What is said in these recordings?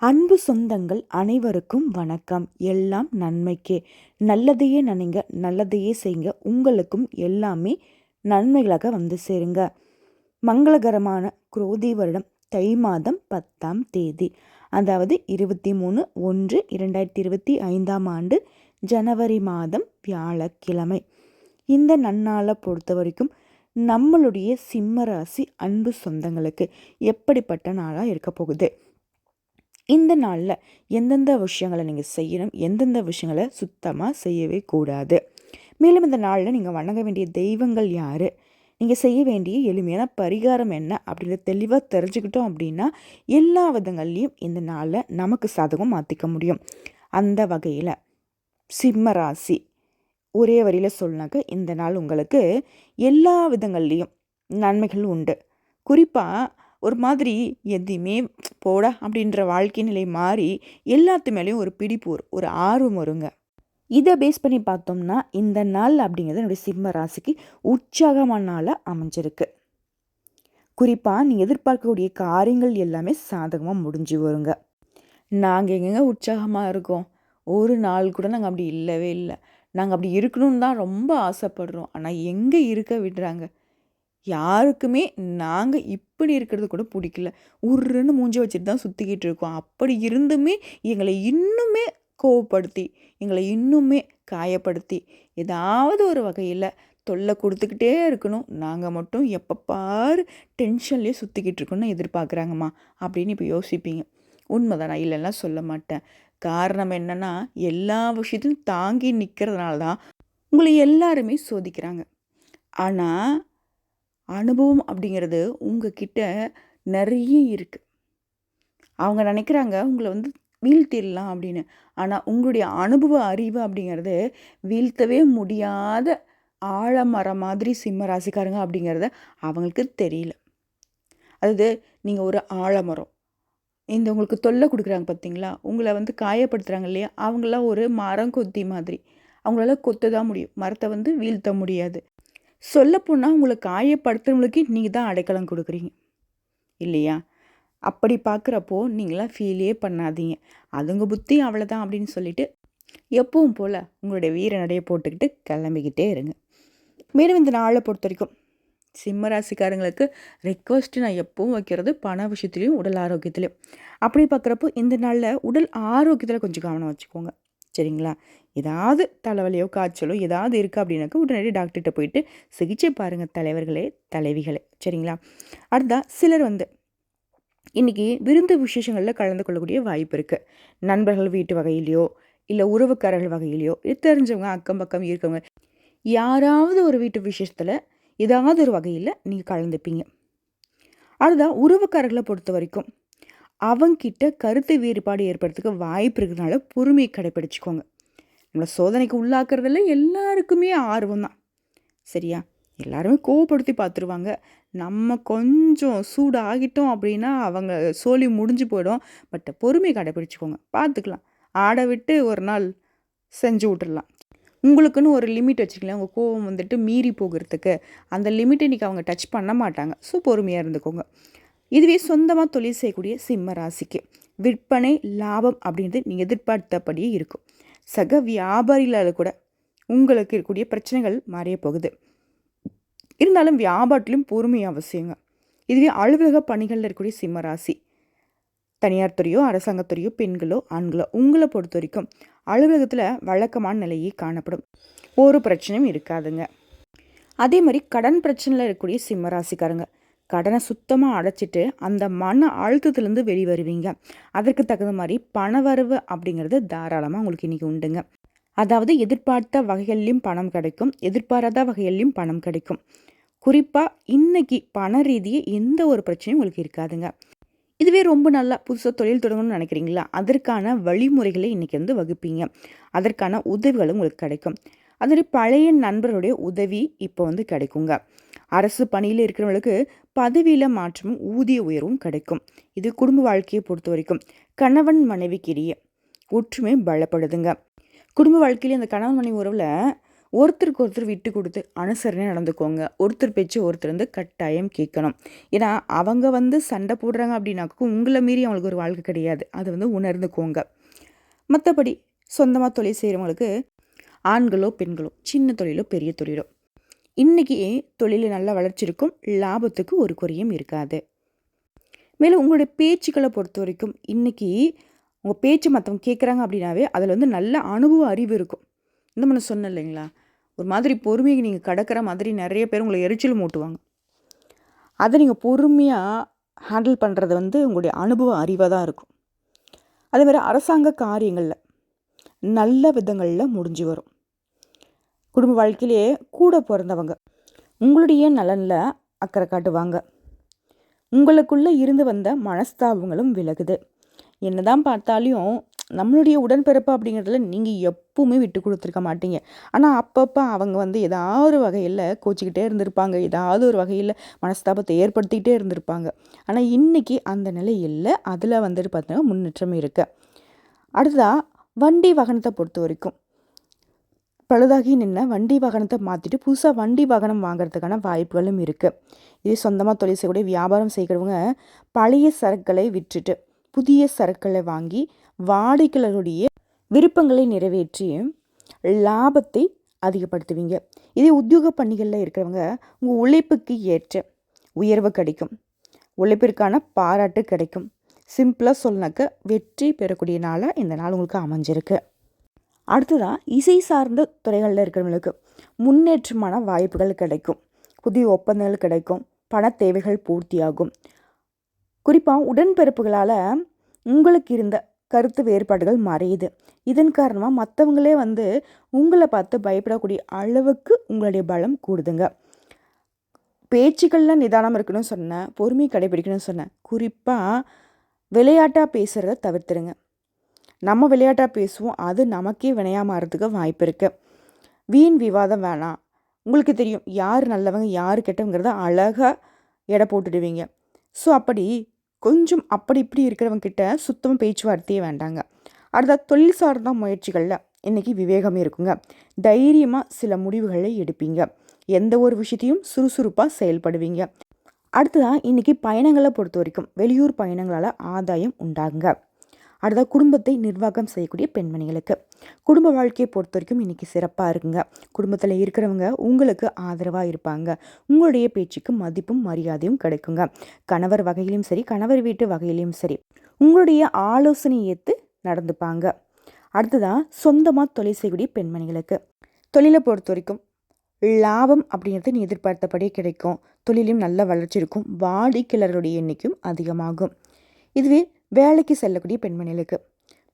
அன்பு சொந்தங்கள் அனைவருக்கும் வணக்கம். எல்லாம் நன்மைக்கே. நல்லதையே நினைங்க நல்லதையே செய்யுங்க உங்களுக்கும் எல்லாமே நன்மைகளாக வந்து சேருங்க. மங்களகரமான குரோதி வருடம் தை மாதம் பத்தாம் தேதி அதாவது இருபத்தி மூணு ஒன்று இரண்டாயிரத்தி இருபத்தி ஐந்தாம் ஆண்டு ஜனவரி மாதம் வியாழக்கிழமை. இந்த நன்னாளை பொறுத்த வரைக்கும் நம்மளுடைய சிம்ம ராசி அன்பு சொந்தங்களுக்கு எப்படிப்பட்ட நாளாக இருக்க போகுது? இந்த நாளில் எந்தெந்த விஷயங்களை நீங்கள் செய்யணும் எந்தெந்த விஷயங்களை சுத்தமாக செய்யவே கூடாது. மேலும் இந்த நாளில் நீங்கள் வணங்க வேண்டிய தெய்வங்கள் யார்? நீங்கள் செய்ய வேண்டிய எளிமையான பரிகாரம் என்ன அப்படின்றத தெளிவாக தெரிஞ்சுக்கிட்டோம் அப்படின்னா எல்லா விதங்கள்லேயும் இந்த நாளில் நமக்கு சாதகம் மாற்றிக்க முடியும். அந்த வகையில் சிம்ம ராசி ஒரே வரியில் சொன்னாக்க இந்த நாள் உங்களுக்கு எல்லா விதங்கள்லேயும் நன்மைகள் உண்டு. குறிப்பாக ஒரு மாதிரி எதையுமே போட அப்படின்ற வாழ்க்கை நிலை மாறி எல்லாத்து மேலேயும் ஒரு பிடிப்பு வரும் ஒரு ஆர்வம் வருங்க. இதை பேஸ் பண்ணி பார்த்தோம்னா இந்த நாள் அப்படிங்கிறது என்னுடைய சிம்ம ராசிக்கு உற்சாகமான நாளாக அமைஞ்சிருக்கு. குறிப்பாக நீங்கள் எதிர்பார்க்கக்கூடிய காரியங்கள் எல்லாமே சாதகமாக முடிஞ்சு வருங்க. நாங்கள் எங்கெங்க உற்சாகமாக இருக்கோம்? ஒரு நாள் கூட நாங்கள் அப்படி இல்லவே இல்லை. நாங்கள் அப்படி இருக்கணும்னு தான் ரொம்ப ஆசைப்படுறோம். ஆனால் எங்கே இருக்க விடுறாங்க? யாருக்குமே நாங்கள் இப்படி இருக்கிறது கூட பிடிக்கல. உருன்னு மூஞ்சி வச்சுட்டு தான் சுற்றிக்கிட்டு இருக்கோம். அப்படி இருந்துமே எங்களை இன்னுமே கோவப்படுத்தி எங்களை இன்னுமே காயப்படுத்தி ஏதாவது ஒரு வகையில் தொல்லை கொடுத்துக்கிட்டே இருக்கணும். நாங்கள் மட்டும் எப்போ பாரு டென்ஷன்லேயே சுற்றிக்கிட்டு இருக்கணும்னு எதிர்பார்க்குறாங்கம்மா. அப்படின்னு இப்போ யோசிப்பீங்க. உண்மைதான்? நான் இல்லைன்னா சொல்ல மாட்டேன். காரணம் என்னென்னா எல்லா விஷயத்தையும் தாங்கி நிற்கிறதுனால தான் உங்களை எல்லாருமே சோதிக்கிறாங்க. ஆனால் அனுபவம் அப்படிங்கிறது உங்ககிட்ட நிறைய இருக்குது அவங்க நினைக்கிறாங்க உங்களை வந்து வீழ்த்திடலாம் அப்படின்னு. ஆனால் உங்களுடைய அனுபவ அறிவு அப்படிங்கிறது வீழ்த்தவே முடியாத ஆழமரம் மாதிரி சிம்ம ராசிக்காரங்க அப்படிங்கிறத அவங்களுக்கு தெரியல. அதாவது நீங்கள் ஒரு ஆழமரம் இந்த உங்களுக்கு தொல்லை கொடுக்குறாங்க பார்த்தீங்களா? உங்களை வந்து காயப்படுத்துகிறாங்க இல்லையா? அவங்களாம் ஒரு மரம் கொத்தி மாதிரி. அவங்களால கொத்த தான் முடியும். மரத்தை வந்து வீழ்த்த முடியாது. சொல்லப்போனால் உங்களை காயப்படுத்துறவங்களுக்கு நீங்கள் தான் அடைக்கலம் கொடுக்குறீங்க. இல்லையா? அப்படி பார்க்குறப்போ நீங்களாம் ஃபீலே பண்ணாதீங்க. அதுங்க புத்தி அவ்வளோதான் அப்படின்னு சொல்லிட்டு எப்பவும் போல் உங்களுடைய வீர நடையை போட்டுக்கிட்டு கிளம்பிக்கிட்டே இருங்க. மேலும் இந்த நாளை பொறுத்த வரைக்கும் சிம்ம ராசிக்காரங்களுக்கு ரெக்வஸ்ட்டு நான் எப்பவும் வைக்கிறது பண விஷயத்துலையும் உடல் ஆரோக்கியத்துலையும். அப்படி பார்க்குறப்போ இந்த நாளில் உடல் ஆரோக்கியத்தில் கொஞ்சம் கவனம் வச்சுக்கோங்க. சரிங்களா? ஏதாவது தலைவலியோ காய்ச்சலோ ஏதாவது இருக்குது அப்படின்னாக்கா உடனடி டாக்டர்கிட்ட போயிட்டு சிகிச்சை பாருங்கள் தலைவர்களே தலைவிகளே. சரிங்களா? அடுத்தா சிலர் வந்து இன்றைக்கி விருந்து விசேஷங்களில் கலந்து கொள்ளக்கூடிய வாய்ப்பு இருக்குது நண்பர்கள் வீட்டு வகையிலையோ இல்லை உறவுக்காரர்கள் வகையிலையோ இது தெரிஞ்சவங்க அக்கம் பக்கம் இருக்கவங்க யாராவது ஒரு வீட்டு விசேஷத்தில் ஏதாவது ஒரு வகையில் நீங்கள் கலந்துப்பீங்க. அதுதான் உறவுக்காரர்களை பொறுத்த வரைக்கும் அவங்கிட்ட கருத்து வேறுபாடு ஏற்படுறதுக்கு வாய்ப்பு இருக்கிறதுனால பொறுமையை கடைப்பிடிச்சிக்கோங்க. நம்மளை சோதனைக்கு உள்ளாக்குறதுல எல்லாருக்குமே ஆர்வம் தான். சரியா? எல்லாருமே கோவப்படுத்தி பார்த்துருவாங்க நம்ம கொஞ்சம் சூடு ஆகிட்டோம் அப்படின்னா அவங்க சோழி முடிஞ்சு போயிடும். பட் பொறுமையை கடைப்பிடிச்சிக்கோங்க. பார்த்துக்கலாம் ஆட விட்டு ஒரு நாள் செஞ்சு விட்டுடலாம் உங்களுக்குன்னு ஒரு லிமிட் வச்சுக்கலாம் உங்கள் கோவம் வந்துட்டு மீறி போகிறதுக்கு. அந்த லிமிட்டை இன்றைக்கி அவங்க டச் பண்ண மாட்டாங்க. ஸோ பொறுமையாக இருந்துக்கோங்க. இதுவே சொந்தமாக தொழில் செய்யக்கூடிய சிம்ம ராசிக்கு. விற்பனை லாபம் அப்படின்றது நீங்கள் எதிர்பார்த்தபடியே இருக்கும். சக வியாபாரிகளால் கூட உங்களுக்கு இருக்கக்கூடிய பிரச்சனைகள் மாறிய போகுது. இருந்தாலும் வியாபாரத்திலும் பொறுமை அவசியங்க. இதுவே அலுவலக பணிகளில் இருக்கக்கூடிய சிம்மராசி தனியார் துறையோ அரசாங்கத்துறையோ பெண்களோ ஆண்களோ உங்களை பொறுத்த வரைக்கும் அலுவலகத்தில் வழக்கமான நிலையே காணப்படும். ஒரு பிரச்சனையும் இருக்காதுங்க. அதே மாதிரி கடன் பிரச்சனையில் இருக்கக்கூடிய சிம்ம ராசிக்காரங்க. கடனை சுத்தமாக அடைச்சிட்டு அந்த மன அழுத்தத்துலேருந்து வெளிவருவீங்க. அதற்கு தகுந்த மாதிரி பணவரவு அப்படிங்கிறது தாராளமாக உங்களுக்கு இன்றைக்கி உண்டுங்க. அதாவது எதிர்பார்த்த வகைகள்லையும் பணம் கிடைக்கும் எதிர்பாராத வகைகள்லையும் பணம் கிடைக்கும். குறிப்பாக இன்னைக்கு பண ரீதியை எந்த ஒரு பிரச்சனையும் உங்களுக்கு இருக்காதுங்க. இதுவே ரொம்ப நல்லா புதுசாக தொழில் தொடங்கணும்னு நினைக்கிறீங்களா? அதற்கான வழிமுறைகளை இன்றைக்கி வந்து வகுப்பீங்க. அதற்கான உதவிகளும் உங்களுக்கு கிடைக்கும். அதே பழைய நண்பருடைய உதவி இப்போ வந்து கிடைக்குங்க. அரசு பணியில் இருக்கிறவங்களுக்கு பதவியில் மாற்றமும் ஊதிய உயர்வும் கிடைக்கும். இது குடும்ப வாழ்க்கையை பொறுத்த வரைக்கும். கணவன் மனைவிக்கிடையே ஒற்றுமை பலப்படுதுங்க. குடும்ப வாழ்க்கையில் அந்த கணவன் மனைவி உறவில் ஒருத்தருக்கு ஒருத்தர் விட்டு கொடுத்து அனுசரணையாக நடந்துக்கோங்க. ஒருத்தர் பேச்சு ஒருத்தர் வந்து கட்டாயம் கேட்கணும். ஏன்னா அவங்க வந்து சண்டை போடுறாங்க அப்படின்னாக்கும் உங்களை மீறி அவங்களுக்கு ஒரு வாழ்க்கை கிடையாது. அதை வந்து உணர்ந்துக்கோங்க. மற்றபடி சொந்தமாக தொழில் செய்கிறவங்களுக்கு ஆண்களோ பெண்களோ சின்ன தொழிலோ பெரிய தொழிலோ இன்றைக்கி தொழிலில் நல்ல வளர்ச்சி இருக்கும் லாபத்துக்கு ஒரு குறையும் இருக்காது. மேலும் உங்களுடைய பேச்சுக்களை பொறுத்த வரைக்கும் இன்றைக்கி உங்கள் பேச்சு மற்றவங்க கேட்குறாங்க அப்படின்னாவே அதில் வந்து நல்ல அனுபவ அறிவு இருக்கும். இந்த மாதிரி சொன்னேன் இல்லைங்களா? ஒரு மாதிரி பொறுமையை நீங்கள் கடக்கிற மாதிரி நிறைய பேர் உங்களை எரிச்சல் மூட்டுவாங்க. அதை நீங்கள் பொறுமையாக ஹேண்டில் பண்ணுறது வந்து உங்களுடைய அனுபவ அறிவாக தான் இருக்கும். அதேமாதிரி அரசாங்க காரியங்களில் நல்ல விதங்களில் முடிஞ்சு வரும். குடும்ப வாழ்க்கையிலே கூட பிறந்தவங்க. உங்களுடைய நலனில் அக்கறை காட்டுவாங்க. உங்களுக்குள்ளே இருந்து வந்த மனஸ்தாபங்களும் விலகுது. என்னதான் பார்த்தாலையும் நம்மளுடைய உடன்பிறப்பு அப்படிங்கிறதுல நீங்கள் எப்பவுமே விட்டு கொடுத்துருக்க மாட்டீங்க. ஆனால் அப்பப்போ அவங்க வந்து ஏதாவது ஒரு வகையில் கோச்சிக்கிட்டே இருந்திருப்பாங்க. ஏதாவது ஒரு வகையில் மனஸ்தாபத்தை ஏற்படுத்திக்கிட்டே இருந்திருப்பாங்க. ஆனால் இன்றைக்கி அந்த நிலை இல்லை. அதில் வந்துட்டு பார்த்தீங்கன்னா முன்னேற்றம் இருக்குது அடுத்ததாக வண்டி வாகனத்தை பொறுத்த வரைக்கும். பழுதாகி நின்ன வண்டி வாகனத்தை மாற்றிட்டு புதுசாக வண்டி வாகனம் வாங்குறதுக்கான வாய்ப்புகளும் இருக்குது இதே சொந்தமாக தொழில் செய்யக்கூடிய வியாபாரம் செய்கிறவங்க பழைய சரக்குகளை விற்றுட்டு புதிய சரக்குகளை வாங்கி வாடிக்கையாளருடைய விருப்பங்களை நிறைவேற்றி லாபத்தை அதிகப்படுத்துவீங்க. இதே உத்தியோக பணிகளில் இருக்கிறவங்க உங்கள் உழைப்புக்கு ஏற்ற உயர்வு கிடைக்கும். உழைப்பிற்கான பாராட்டு கிடைக்கும். சிம்பிளாக சொன்னாக்க வெற்றி பெறக்கூடிய நாளாக இந்த நாள் உங்களுக்கு அமைஞ்சிருக்கு. அடுத்ததாக இசை சார்ந்த துறைகளில் இருக்கிறவங்களுக்கு முன்னேற்றமான வாய்ப்புகள் கிடைக்கும். புதிய ஒப்பந்தங்கள் கிடைக்கும். பண தேவைகள் பூர்த்தியாகும். குறிப்பாக உடன்பிறப்புகளால் உங்களுக்கு இருந்த கருத்து வேறுபாடுகள் மறையுது. இதன் காரணமாக மற்றவங்களே வந்து உங்களை பார்த்து பயப்படக்கூடிய அளவுக்கு உங்களுடைய பலம் கூடுதுங்க. பேச்சுக்களில் நிதானம் இருக்கணும்னு சொன்னேன். பொறுமையை கடைபிடிக்கணும்னு சொன்னேன். குறிப்பாக விளையாட்டாக பேசுகிறத தவிர்த்துருங்க. நம்ம விளையாட்டாக பேசுவோம். அது நமக்கே வினையாக மாறதுக்கு வாய்ப்பு இருக்குது வீண் விவாதம் வேணாம். உங்களுக்கு தெரியும் யார் நல்லவங்க யார் கெட்டவங்கிறத அழகாக எடை போட்டுடுவீங்க. ஸோ அப்படி கொஞ்சம் அப்படி இப்படி இருக்கிறவங்க கிட்ட சுத்தமாக பேச்சுவார்த்தையே வேண்டாங்க. அடுத்த தொழில் சார்ந்த முயற்சிகளில் இன்றைக்கி விவேகம் இருக்குங்க. தைரியமாக சில முடிவுகளை எடுப்பீங்க. எந்த ஒரு விஷயத்தையும் சுறுசுறுப்பாக செயல்படுவீங்க. அடுத்ததாக இன்றைக்கி பயணங்களை பொறுத்த வரைக்கும் வெளியூர் பயணங்களால் ஆதாயம் உண்டாகுங்க. அடுத்த குடும்பத்தை நிர்வாகம் செய்யக்கூடிய பெண்மணிகளுக்கு. குடும்ப வாழ்க்கையை பொறுத்த வரைக்கும் இன்றைக்கி சிறப்பாக இருக்குங்க. குடும்பத்தில் இருக்கிறவங்க உங்களுக்கு ஆதரவாக இருப்பாங்க. உங்களுடைய பேச்சுக்கு மதிப்பும் மரியாதையும் கிடைக்குங்க. கணவர் வகையிலும் சரி கணவர் வீட்டு வகையிலையும் சரி உங்களுடைய ஆலோசனை ஏற்று நடந்துப்பாங்க. அடுத்ததாக சொந்தமாக தொழில் செய்யக்கூடிய பெண்மணிகளுக்கு. தொழிலை பொறுத்த வரைக்கும் லாபம் அப்படிங்கிறது நீ எதிர்பார்த்தபடியே கிடைக்கும். தொழிலையும் நல்ல வளர்ச்சி இருக்கும். வாடிக்கையாளருடைய எண்ணிக்கையும் அதிகமாகும். இதுவே வேலைக்கு செல்லக்கூடிய பெண்மணிகளுக்கு.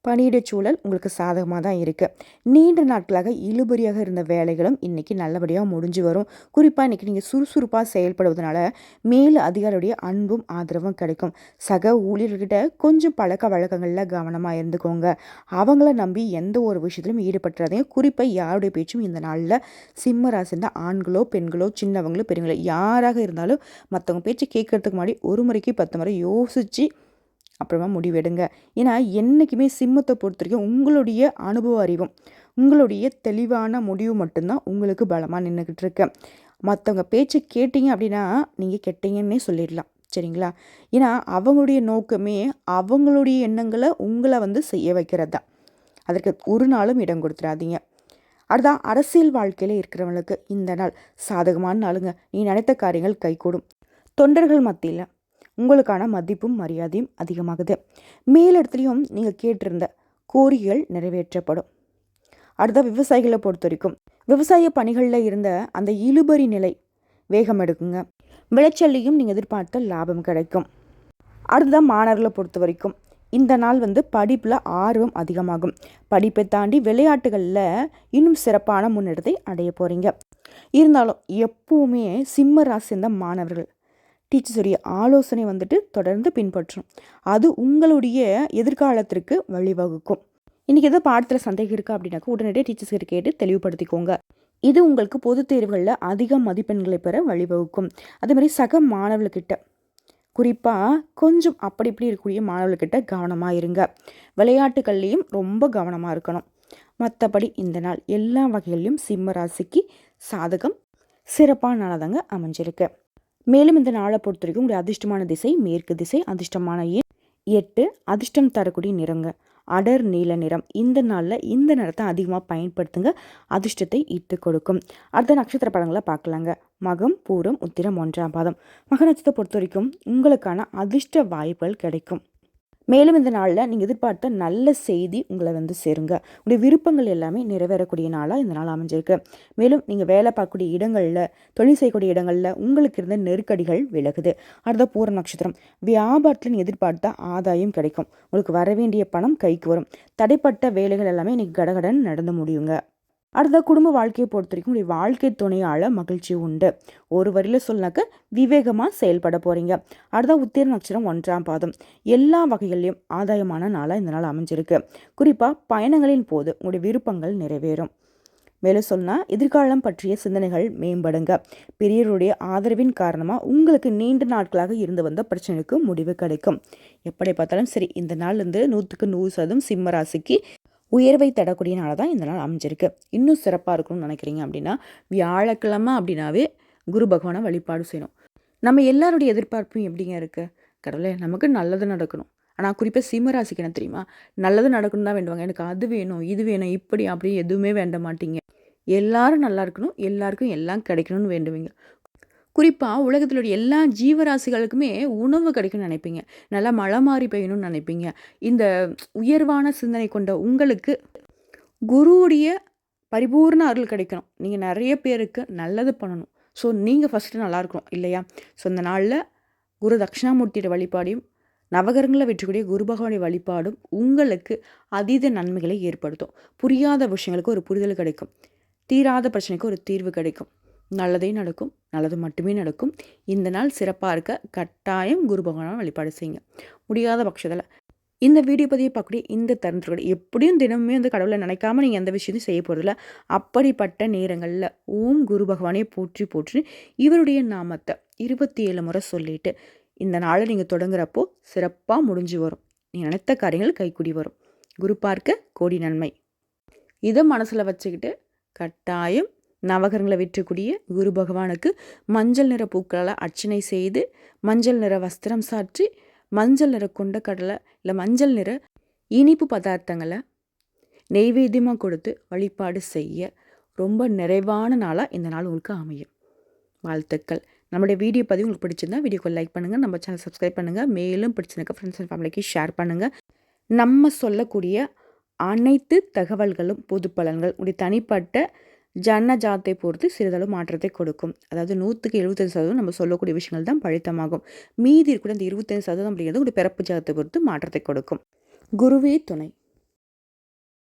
பணியிட சூழல் உங்களுக்கு சாதகமாக தான் இருக்குது நீண்ட நாட்களாக இழுபறியாக இருந்த வேலைகளும் இன்றைக்கி நல்லபடியாக முடிஞ்சு வரும். குறிப்பாக இன்றைக்கி நீங்கள் சுறுசுறுப்பாக செயல்படுவதனால மேல் அதிகாரியுடைய அன்பும் ஆதரவும் கிடைக்கும். சக ஊழியர்கிட்ட கொஞ்சம் பழக்க வழக்கங்களில் கவனமாக இருந்துக்கோங்க. அவங்கள நம்பி எந்த ஒரு விஷயத்திலும் ஈடுபட்டுறதையும் குறிப்பாக யாருடைய பேச்சும் இந்த நாளில் சிம்ம ராசிந்த ஆண்களோ பெண்களோ சின்னவங்களோ பெரியவங்களோ யாராக இருந்தாலும் மற்றவங்க பேச்சு கேட்கறதுக்கு முன்னாடி ஒரு முறைக்கு பத்து முறை யோசித்து அப்புறமா முடிவெடுங்க. ஏன்னா என்றைக்குமே சிம்மத்தை பொறுத்த வரைக்கும் உங்களுடைய அனுபவ அறிவும் உங்களுடைய தெளிவான முடிவு மட்டும்தான் உங்களுக்கு பலமாக நின்றுக்கிட்டு இருக்கு மற்றவங்க பேச்சு கேட்டிங்க அப்படின்னா நீங்கள் கெட்டீங்கன்னே சொல்லிடலாம். சரிங்களா? ஏன்னா அவங்களுடைய நோக்கமே அவங்களுடைய எண்ணங்களை உங்களை வந்து செய்ய வைக்கிறது. தான் அதற்கு ஒரு நாளும் இடம் கொடுத்துடாதீங்க அதுதான் அரசியல் வாழ்க்கையில் இருக்கிறவங்களுக்கு இந்த நாள் சாதகமான நாளுங்க. நீ நினைத்த காரியங்கள் கைகூடும். தொண்டர்கள் மத்தியில் உங்களுக்கான மதிப்பும் மரியாதையும் அதிகமாகுது. மேலிடத்துலையும் நீங்கள் கேட்டிருந்த கோரிக்கைகள் நிறைவேற்றப்படும். அடுத்த விவசாயிகளை பொறுத்த வரைக்கும் விவசாய பணிகளில் இருந்த அந்த இழுபறி நிலை வேகம் எடுக்குங்க. விளைச்சல்லையும் நீங்கள் எதிர்பார்த்த லாபம் கிடைக்கும். அடுத்ததான் மாணவர்களை பொறுத்த வரைக்கும் இந்த நாள் வந்து படிப்பில் ஆர்வம் அதிகமாகும். படிப்பை தாண்டி விளையாட்டுகளில் இன்னும் சிறப்பான முன்னெடுத்தை அடைய போகிறீங்க இருந்தாலும் எப்பவுமே சிம்ம ராசி மாணவர்கள் டீச்சர்ஸுடைய ஆலோசனை வந்துட்டு தொடர்ந்து பின்பற்றும் அது உங்களுடைய எதிர்காலத்திற்கு வழிவகுக்கும். இன்றைக்கி எதோ பாடத்தில் சந்தேகம் இருக்குது அப்படின்னாக்கா உடனடியாக டீச்சர்ஸ்கிட்ட கேட்டு தெளிவுபடுத்திக்கோங்க. இது உங்களுக்கு பொதுத் தேர்வுகளில் அதிக மதிப்பெண்களை பெற வழிவகுக்கும். அதே மாதிரி சக மாணவர்கிட்ட குறிப்பாக கொஞ்சம் அப்படி இப்படி இருக்கக்கூடிய மாணவர்கிட்ட கவனமாக இருங்க. விளையாட்டுகள்லேயும் ரொம்ப கவனமாக இருக்கணும். மற்றபடி இந்த நாள் எல்லா வகையிலையும் சிம்ம ராசிக்கு சாதகம் சிறப்பான நாளாக தாங்க அமைஞ்சிருக்கு. மேலும் இந்த நாளை பொறுத்த வரைக்கும் உங்களுடைய அதிர்ஷ்டமான திசை மேற்கு திசை அதிர்ஷ்டமான எண் எட்டு அதிர்ஷ்டம் தரக்கூடிய நிறங்க. அடர் நீல நிறம். இந்த நாளில் இந்த நிறத்தை அதிகமாக பயன்படுத்துங்க. அதிர்ஷ்டத்தை ஈர்த்து கொடுக்கும். அடுத்த நட்சத்திர படங்களை பார்க்கலாங்க. மகம் பூரம் உத்திரம் ஒன்றாம் பாதம். மக நட்சத்திரத்தை பொறுத்த வரைக்கும் உங்களுக்கான அதிர்ஷ்ட வாய்ப்புகள் கிடைக்கும். மேலும் இந்த நாளில் நீங்கள் எதிர்பார்த்த நல்ல செய்தி உங்களை வந்து சேருங்க. உங்களுடைய விருப்பங்கள் எல்லாமே நிறைவேறக்கூடிய நாளாக இந்த நாள் அமைஞ்சிருக்கு. மேலும் நீங்கள் வேலை பார்க்கக்கூடிய இடங்களில் தொழில் செய்யக்கூடிய இடங்களில் உங்களுக்கு இருந்த நெருக்கடிகள் விலகுது. அடுத்த பூர நட்சத்திரம் வியாபாரத்தில் நீங்கள் எதிர்பார்த்த ஆதாயம் கிடைக்கும். உங்களுக்கு வர வேண்டிய பணம் கைக்கு வரும். தடைப்பட்ட வேலைகள் எல்லாமே இன்றைக்கி கடகடன் நடந்து முடியுங்க. அடுத்த குடும்ப வாழ்க்கையை பொறுத்த வரைக்கும் உங்களுடைய வாழ்க்கை துணையால் மகிழ்ச்சி உண்டு. ஒரு வரியில் சொன்னாக்க விவேகமாக செயல்பட போகிறீங்க அடுத்த உத்திர நட்சத்திரம் ஒன்றாம் பாதம். எல்லா வகைகளிலும் ஆதாயமான நாளாக இந்த நாள் அமைஞ்சிருக்கு. குறிப்பாக பயணங்களின் போது உங்களுடைய விருப்பங்கள் நிறைவேறும். மேலும் சொன்னால் எதிர்காலம் பற்றிய சிந்தனைகள் மேம்படுங்க. பெரியவருடைய ஆதரவின் காரணமாக உங்களுக்கு நீண்ட நாட்களாக இருந்து வந்த பிரச்சனைக்கு முடிவு கிடைக்கும். எப்படி பார்த்தாலும் சரி இந்த நாள்லேருந்து நூற்றுக்கு நூறு சதவீதம் சிம்ம ராசிக்கு உயர்வை தடக்கூடிய நாளாக தான் இந்த நாள் அமைஞ்சிருக்கு. இன்னும் சிறப்பாக இருக்கணும்னு நினைக்கிறீங்க அப்படின்னா வியாழக்கிழமை அப்படின்னாவே குரு பகவானை வழிபாடு செய்யணும். நம்ம எல்லாருடைய எதிர்பார்ப்பும் எப்படிங்க இருக்குது கடவுளே நமக்கு நல்லது நடக்கணும். ஆனால் குறிப்பாக சிம்மராசிக்கு என்ன தெரியுமா? நல்லது நடக்கணும் தான் வேண்டுவாங்க. எனக்கு அது வேணும் இது வேணும் இப்படி அப்படி எதுவுமே வேண்ட மாட்டீங்க. எல்லாரும் நல்லா இருக்கணும் எல்லாருக்கும் எல்லாம் கிடைக்கணும்னு வேண்டுவீங்க. குறிப்பாக உலகத்தில் எல்லா ஜீவராசிகளுக்குமே உணவு கிடைக்கும்னு நினைப்பீங்க. நல்லா மழை மாறி பெய்யணும்னு நினைப்பீங்க. இந்த உயர்வான சிந்தனை கொண்ட உங்களுக்கு குருவுடைய பரிபூர்ண அருள் கிடைக்கணும். நீங்கள் நிறைய பேருக்கு நல்லது பண்ணணும். ஸோ நீங்கள் ஃபஸ்ட்டு நல்லா இருக்கணும் இல்லையா? ஸோ இந்த நாளில் குரு தட்சிணாமூர்த்தியோட வழிபாடையும் நவகரங்களை வெற்றக்கூடிய குரு பகவானுடைய வழிபாடும் உங்களுக்கு அதீத நன்மைகளை ஏற்படுத்தும். புரியாத விஷயங்களுக்கு ஒரு புரிதல் கிடைக்கும். தீராத பிரச்சனைக்கு ஒரு தீர்வு கிடைக்கும். நல்லதே நடக்கும் நல்லது மட்டுமே நடக்கும். இந்த நாள் சிறப்பாக இருக்க கட்டாயம் குரு பகவான் வழிபாடு செய்யுங்க. முடியாத பட்சத்தில். இந்த வீடியோ பதிவை பார்க்கக்கூடிய இந்த தருணத்தோட எப்படியும் தினமுமே வந்து கடவுளை நினைக்காம நீங்கள் எந்த விஷயத்தையும் செய்ய போகிறதில்ல அப்படிப்பட்ட நேரங்களில் ஓம் குரு பகவானே போற்றி போற்றி இவருடைய நாமத்தை இருபத்தி ஏழு முறை சொல்லிட்டு இந்த நாளை நீங்கள் தொடங்குறப்போ சிறப்பாக முடிஞ்சு வரும். நீங்கள் நினைத்த காரியங்கள் கைக்குடி வரும். குரு பார்க்க கோடி நன்மை. இதை மனசில் வச்சுக்கிட்டு கட்டாயம் நவகரங்களை விற்றக்கூடிய குரு பகவானுக்கு மஞ்சள் நிற பூக்களால் அர்ச்சனை செய்து மஞ்சள் நிற வஸ்திரம் சாற்றி மஞ்சள் நிற கொண்ட கடலை இல்லை மஞ்சள் நிற இனிப்பு பதார்த்தங்களை நெய்வேத்தியமாக கொடுத்து வழிபாடு செய்ய ரொம்ப நிறைவான நாளாக இந்த நாள் உங்களுக்கு அமையும். வாழ்த்துக்கள். நம்மளுடைய வீடியோ பதிவு உங்களுக்கு பிடிச்சிருந்தா வீடியோக்கு லைக் பண்ணுங்கள் நம்ம சேனல் சப்ஸ்கிரைப் பண்ணுங்கள் மேலும் பிடிச்சிருக்க ஃப்ரெண்ட்ஸ் அண்ட் ஃபேமிலிக்கு ஷேர் பண்ணுங்கள் நம்ம சொல்லக்கூடிய அனைத்து தகவல்களும் பொது பலன்கள் உடைய தனிப்பட்ட ஜன்ன ஜாத்தை பொறுத்து சிறிதளவு மாற்றத்தை கொடுக்கும். அதாவது நூற்றுக்கு எழுபத்தஞ்சு சதவீதம் நம்ம சொல்லக்கூடிய விஷயங்கள் தான் பழித்தமாகும். மீதி இருக்கிற இந்த இருபத்தஞ்சு சதவீதம் அப்படிங்கிறது ஒரு பிறப்பு ஜாதத்தை பொறுத்து மாற்றத்தை கொடுக்கும். குருவே துணை.